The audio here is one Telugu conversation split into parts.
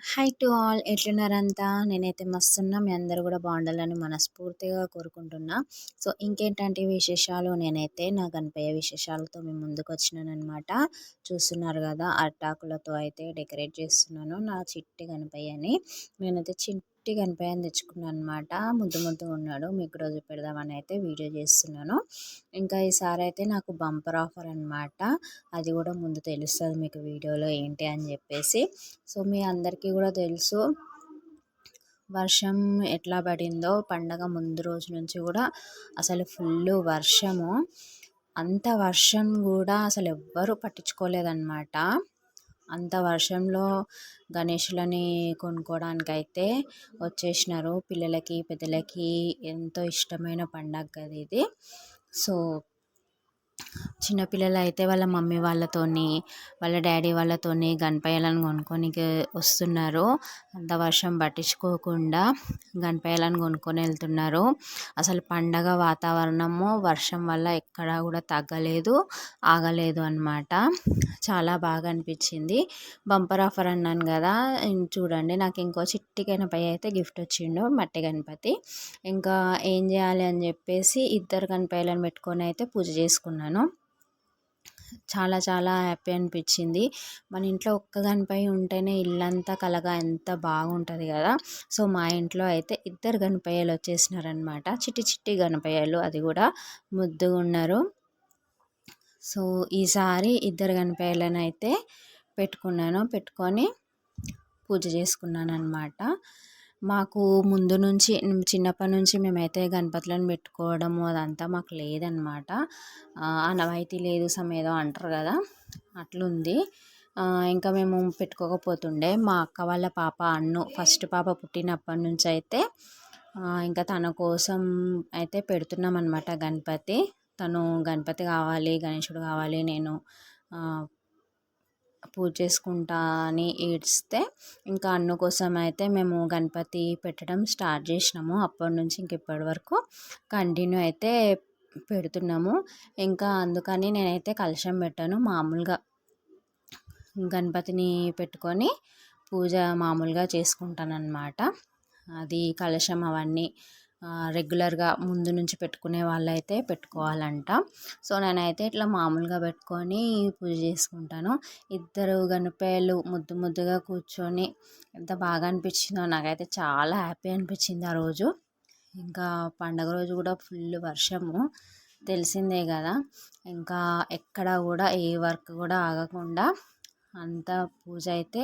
High to all ఎట్లున్నారంతా? నేనైతే మస్తున్నా. మీ అందరూ కూడా బాగుండాలని మనస్ఫూర్తిగా కోరుకుంటున్నా. సో ఇంకేంటంటే విశేషాలు? నేనైతే నా గణపయ్య విశేషాలతో మేము ముందుకు వచ్చినానమాట చూస్తున్నారు కదా అట్టాకులతో అయితే డెకరేట్ చేస్తున్నాను నా చిట్టి గణపయ్యని. నేనైతే చిట్టి గణపయ్యని తెచ్చుకున్నాను అనమాట ముద్దు ముద్దుగా ఉన్నాడు. మీకు రోజు పెడదామని అయితే వీడియో చేస్తున్నాను. ఇంకా ఈసారి అయితే నాకు బంపర్ ఆఫర్ అనమాట అది కూడా ముందు తెలుస్తుంది మీకు వీడియోలో ఏంటి అని చెప్పేసి. సో మీ అందరికీ కూడా తెలుసు. వర్షం ఎట్లా పడిందో పండగ ముందు రోజు నుంచి కూడా అసలు ఫుల్ వర్షము. అంత వర్షం కూడా అసలు ఎవ్వరూ పట్టించుకోలేదన్నమాట. అంత వర్షంలో గణేషులని కొనుక్కోవడానికి అయితే వచ్చేసినారు. పిల్లలకి పెద్దలకి ఎంతో ఇష్టమైన పండగ కదా ఇది. సో చిన్నపిల్లలు అయితే వాళ్ళ మమ్మీ వాళ్ళతోని వాళ్ళ డాడీ వాళ్ళతోని గణపయ్యలను కొనుక్కోనికి వస్తున్నారు. అంత వర్షం పట్టించుకోకుండా గణపయ్యలను కొనుక్కొని వెళ్తున్నారు. అసలు పండగ వాతావరణము వర్షం వల్ల ఎక్కడా కూడా తగ్గలేదు ఆగలేదు అనమాట చాలా బాగా అనిపించింది. బంపర్ ఆఫర్ అన్నాను కదా చూడండి నాకు ఇంకో చిట్టి గణపయ్య అయితే గిఫ్ట్ వచ్చిండు మట్టి గణపతి. ఇంకా ఏం చేయాలి అని చెప్పేసి ఇద్దరు గణపయ్యలను పెట్టుకొని అయితే పూజ చేసుకున్నాను. చాలా చాలా హ్యాపీ అనిపించింది. మన ఇంట్లో ఒక్క గనిపై ఉంటేనే ఇల్లంతా కలగా ఎంత బాగుంటుంది కదా. సో మా ఇంట్లో అయితే ఇద్దరు గణపయ్యలు వచ్చేసినారనమాట చిట్టి చిట్టి గణపయ్యలు అది కూడా ముద్దుగా ఉన్నారు. సో ఈసారి ఇద్దరు గణపయ్యలను అయితే పెట్టుకున్నాను. పెట్టుకొని పూజ చేసుకున్నాను అనమాట మాకు ముందు నుంచి చిన్నప్పటి నుంచి మేమైతే గణపతులను పెట్టుకోవడము అదంతా మాకు లేదనమాట. అనవాయితీ లేదు సమేదో అంటారు కదా అట్లుంది. ఇంకా మేము పెట్టుకోకపోతుండే. మా అక్క వాళ్ళ పాప అన్ను ఫస్ట్ పాప పుట్టినప్పటి నుంచి అయితే ఇంకా తన కోసం అయితే పెడుతున్నాం అనమాట గణపతి. తను గణపతి కావాలి గణేశుడు కావాలి నేను పూజ చేసుకుంటా అని ఏడిస్తే ఇంకా అన్న కోసం అయితే మేము గణపతి పెట్టడం స్టార్ట్ చేసినాము. అప్పటి నుంచి ఇంక ఇప్పటి వరకు కంటిన్యూ అయితే పెడుతున్నాము. ఇంకా అందుకని నేనైతే కలశం పెట్టాను మామూలుగా. గణపతిని పెట్టుకొని పూజ మామూలుగా చేసుకుంటాను అన్నమాట అది కలశం అవన్నీ రెగ్యులర్గా ముందు నుంచి పెట్టుకునే వాళ్ళైతే పెట్టుకోవాలంట. సో నేనైతే ఇట్లా మామూలుగా పెట్టుకొని పూజ చేసుకుంటాను. ఇద్దరు గణపయ్యలు ముద్దు ముద్దుగా కూర్చొని ఎంత బాగా అనిపించిందో నాకైతే చాలా హ్యాపీ అనిపించింది ఆ రోజు. ఇంకా పండగ రోజు కూడా ఫుల్ వర్షము. తెలిసిందే కదా! ఇంకా ఎక్కడ కూడా ఏ వర్క్ కూడా ఆగకుండా అంత పూజ అయితే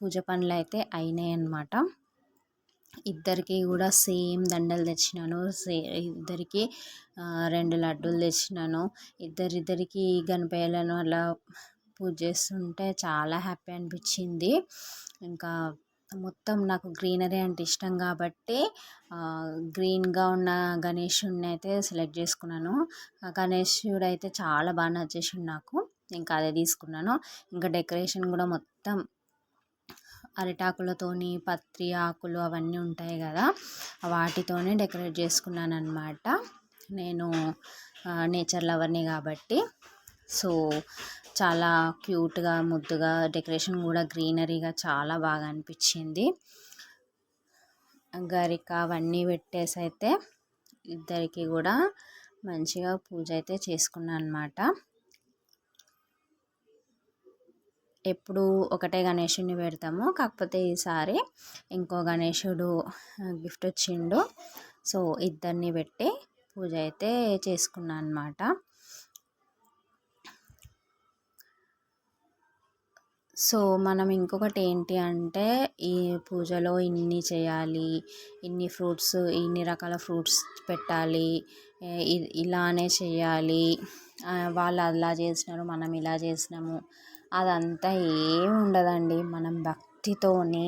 పూజ పనులు అయితే అయినాయి అన్నమాట ఇద్దరికి కూడా సేమ్ దండలు తెచ్చినాను. సే ఇద్దరికి రెండు లడ్డూలు తెచ్చినాను. ఇద్దరిద్దరికి గణపయ్యలను అలా పూజ చేస్తుంటే చాలా హ్యాపీ అనిపించింది. ఇంకా మొత్తం నాకు గ్రీనరీ అంటే ఇష్టం కాబట్టి గ్రీన్గా ఉన్న గణేషుడిని అయితే సెలెక్ట్ చేసుకున్నాను. గణేషుడు అయితే చాలా బాగా నచ్చేసిండు నాకు. ఇంకా అదే తీసుకున్నాను. ఇంకా డెకరేషన్ కూడా మొత్తం అరిటాకులతోని పత్రి ఆకులు అవన్నీ ఉంటాయి కదా వాటితోనే డెకరేట్ చేసుకున్నాను అనమాట నేను నేచర్ లవర్ని కాబట్టి. సో చాలా క్యూట్గా ముద్దుగా డెకరేషన్ కూడా గ్రీనరీగా చాలా బాగా అనిపించింది. గరిక అవన్నీ పెట్టేసి అయితే ఇద్దరికి కూడా మంచిగా పూజ అయితే చేసుకున్నాను అనమాట ఎప్పుడు ఒకటే గణేషుడిని పెడతాము. కాకపోతే ఈసారి ఇంకో గణేషుడు గిఫ్ట్ వచ్చిండు. సో ఇద్దరిని పెట్టి పూజ అయితే చేసుకున్నాను అనమాట సో మనం ఇంకొకటి ఏంటి అంటే ఈ పూజలో ఇన్ని చేయాలి ఇన్ని ఫ్రూట్స్ ఇన్ని రకాల ఫ్రూట్స్ పెట్టాలి ఇలానే చేయాలి వాళ్ళు అలా చేసినారు మనం ఇలా చేసినాము అదంతా ఏమి ఉండదండి. మనం భక్తితోనే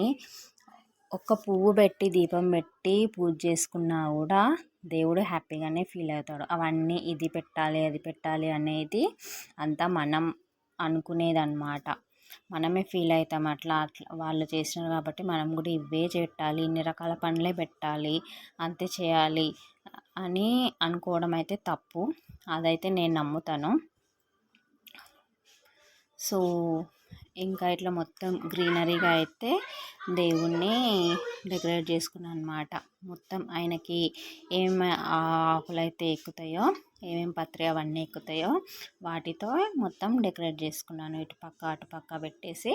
ఒక పువ్వు పెట్టి దీపం పెట్టి పూజ చేసుకున్నా కూడా దేవుడు హ్యాపీగానే ఫీల్ అవుతాడు. అవన్నీ ఇది పెట్టాలి అది పెట్టాలి అనేది అంతా మనం అనుకునేది అనమాట మనమే ఫీల్ అవుతాం. అట్లా అట్లా వాళ్ళు చేసినారు కాబట్టి మనం కూడా ఇవే పెట్టాలి. ఇన్ని రకాల పనులే పెట్టాలి. అంతే చేయాలి అని అనుకోవడం అయితే తప్పు. అదైతే నేను నమ్ముతాను. సో ఇంకా ఇట్లా మొత్తం గ్రీనరీగా అయితే దేవుణ్ణి డెకరేట్ చేసుకున్నాను అనమాట మొత్తం ఆయనకి ఏం ఆకులు అయితే ఎక్కుతాయో ఏమేమి పత్రి అవన్నీ ఎక్కుతాయో వాటితో మొత్తం డెకరేట్ చేసుకున్నాను. ఇటు పక్క అటు పక్క పెట్టేసి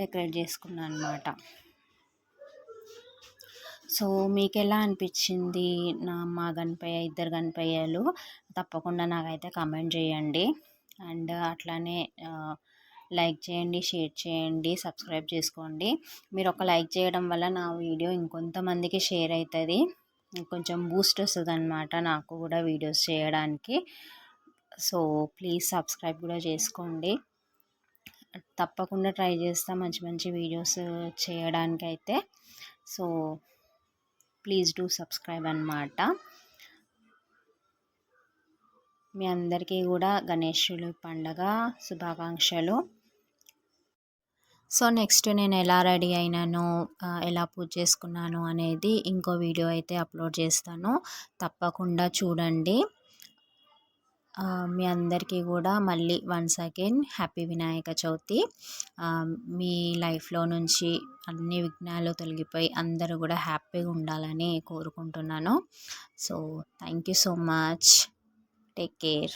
డెకరేట్ చేసుకున్నాను అనమాట సో మీకు ఎలా అనిపించింది నా మా గణపయ్య ఇద్దరు గణపయ్యలు? తప్పకుండా నాకైతే కమెంట్ చేయండి. అండ్ అట్లానే లైక్ చేయండి షేర్ చేయండి సబ్స్క్రైబ్ చేసుకోండి. మీరు ఒక లైక్ చేయడం వల్ల నా వీడియో ఇంకొంతమందికి షేర్ అవుతుంది కొంచెం బూస్ట్ వస్తుంది అనమాట నాకు కూడా వీడియోస్ చేయడానికి. సో ప్లీజ్ సబ్స్క్రైబ్ కూడా చేసుకోండి. తప్పకుండా ట్రై చేస్తా మంచి మంచి వీడియోస్ చేయడానికి అయితే సో ప్లీజ్ డూ సబ్స్క్రైబ్ అనమాట మీ అందరికీ కూడా గణేశులు పండగ శుభాకాంక్షలు. సో నెక్స్ట్ నేను ఎలా రెడీ అయినాను ఎలా పూజ చేసుకున్నాను అనేది ఇంకో వీడియో అయితే అప్లోడ్ చేస్తాను. తప్పకుండా చూడండి. మీ అందరికీ కూడా మళ్ళీ once again happy Vinayaka Chavithi. మీ లైఫ్లో నుంచి అన్ని విఘ్నాలు తొలగిపోయి అందరూ కూడా హ్యాపీగా ఉండాలని కోరుకుంటున్నాను. So thank you so much. Take care.